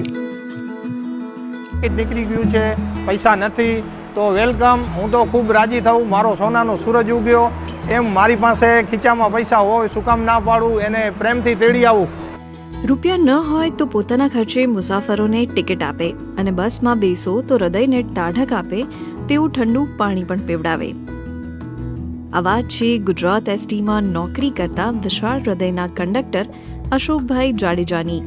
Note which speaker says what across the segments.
Speaker 1: Ticket નીકળી ગયું છે, પૈસા નથી, તો વેલકમ, હું તો ખૂબ રાજી થઉં, મારો સોનાનો સૂરજ ઉગ્યો, એમ મારી પાસે ખીચામાં પૈસા હોય, શું કામ ના પાડું, એને પ્રેમથી તેડી આવું.
Speaker 2: રૂપિયા ન હોય તો પોતાના ખર્ચે મુસાફરોને ટિકિટ આપે અને બસમાં બેસો તો હૃદયને ટાઢક આપે તેવું ઠંડુ પાણી પણ પીવડાવે. આ વાત છે ગુજરાત એસટીમાં નોકરી કરતા વિશાળ હૃદયના કંડક્ટર અશોકભાઈ જાડેજાની.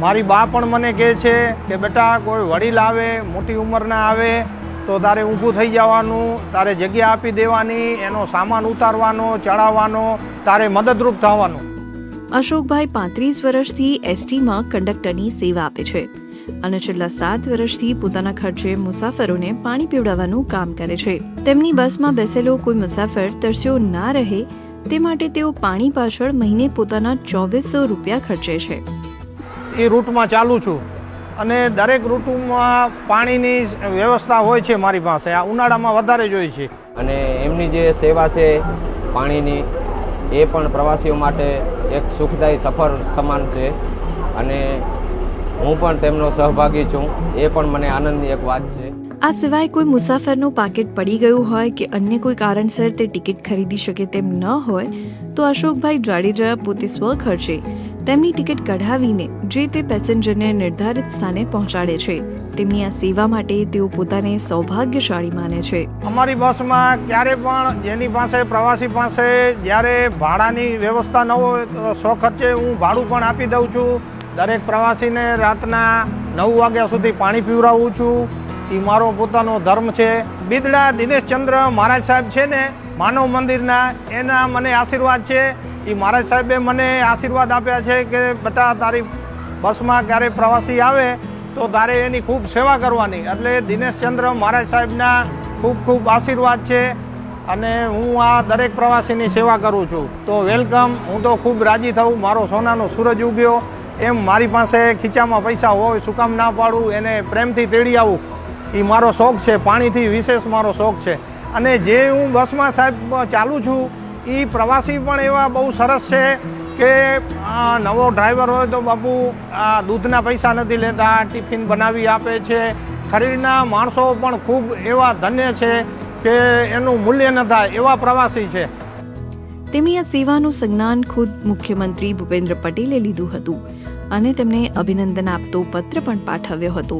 Speaker 1: મારી બા પણ મને કહે છે કે, બેટા, કોઈ વડીલ આવે, મોટી ઉંમરના આવે, તો તારે ઊભું થઈ જવાનું, તારે જગ્યા આપી દેવાની, એનો સામાન ઉતારવાનો, ચડાવવાનો, તારે મદદરૂપ થવાનું.
Speaker 2: અશોકભાઈ પાંત્રીસ વર્ષથી એસટીમાં કંડક્ટરની સેવા આપે છે અને છેલ્લા સાત વર્ષથી પોતાના ખર્ચે મુસાફરોને પાણી પીવડાવવાનું કામ કરે છે. તેમની બસમાં બેસેલો કોઈ મુસાફર તરસ્યો ના રહે, તે માટે તેઓ પાણી પાછળ મહિને પોતાના ચોવીસો રૂપિયા ખર્ચે છે.
Speaker 1: એ રૂટમાં ચાલું છું. અને દરેક ઋતુમાં પાણીની વ્યવસ્થા હોય છે મારી પાસે. આ ઉનાળામાં વધારે જોઈએ છે.
Speaker 3: અને એમની જે સેવા છે પાણીની, એ પણ પ્રવાસીઓ માટે એક સુખદાયી સફર સમાન છે. અને હું પણ તેમનો સહભાગી છું. એ પણ મને આનંદની એક વાત છે.
Speaker 2: આ સિવાય કોઈ મુસાફરનું પાકીટ પડી ગયું હોય કે અન્ય કોઈ કારણસર તે ટિકિટ ખરીદી શકે તેમ ન હોય, તો અશોકભાઈ જાડેજા પોતે સ્વખર્ચે તેમની ટિકિટ કઢાવીને જે તે પેસેન્જરને નિર્ધારિત સ્થાને પહોંચાડે છે. તેમની આ સેવા માટે તેઓ પોતાને સૌભાગ્યશાળી માને છે.
Speaker 1: અમારી બસમાં ક્યારે પણ જેની પાસે પ્રવાસી પાસે જ્યારે ભાડાની વ્યવસ્થા ન હોય, તો સો હું ભાડું પણ આપી દઉં છું. દરેક પ્રવાસીને રાતના નવ વાગ્યા સુધી પાણી પીવડાવું છું. એ મારો પોતાનો ધર્મ છે. બિદડા દિનેશચંદ્ર મહારાજ સાહેબ છે ને, માનવ મંદિરના, એના મને આશીર્વાદ છે. એ મહારાજ સાહેબે મને આશીર્વાદ આપ્યા છે કે, બેટા, તારી બસમાં ક્યારે પ્રવાસી આવે, તો તારે એની ખૂબ સેવા કરવાની. એટલે દિનેશચંદ્ર મહારાજ સાહેબના ખૂબ ખૂબ આશીર્વાદ છે અને હું આ દરેક પ્રવાસીની સેવા કરું છું. તો વેલકમ, હું તો ખૂબ રાજી થઉં, મારો સોનાનો સૂરજ ઉગ્યો. એમ મારી પાસે ખીચામાં પૈસા હોય, શું કામ ના પાડું, એને પ્રેમથી તેડી આવું. એ મારો શોખ છે, પાણીથી વિશેષ મારો શોખ છે. અને જે હું બસમાં સાહેબ ચાલું છું એ પ્રવાસી પણ એવા બહુ સરસ છે કે નવો ડ્રાઈવર હોય તો બાપુ આ દૂધના પૈસા નથી લેતા, ટિફિન બનાવી આપે છે. ખરીદના માણસો પણ ખૂબ એવા ધન્ય છે કે એનું મૂલ્ય ન થાય એવા પ્રવાસી છે.
Speaker 2: તેમની આ સેવાનું સંજ્ઞાન ખુદ મુખ્યમંત્રી ભૂપેન્દ્ર પટેલે લીધું હતું અને તેમને અભિનંદન આપતો પત્ર પણ પાઠવ્યો હતો.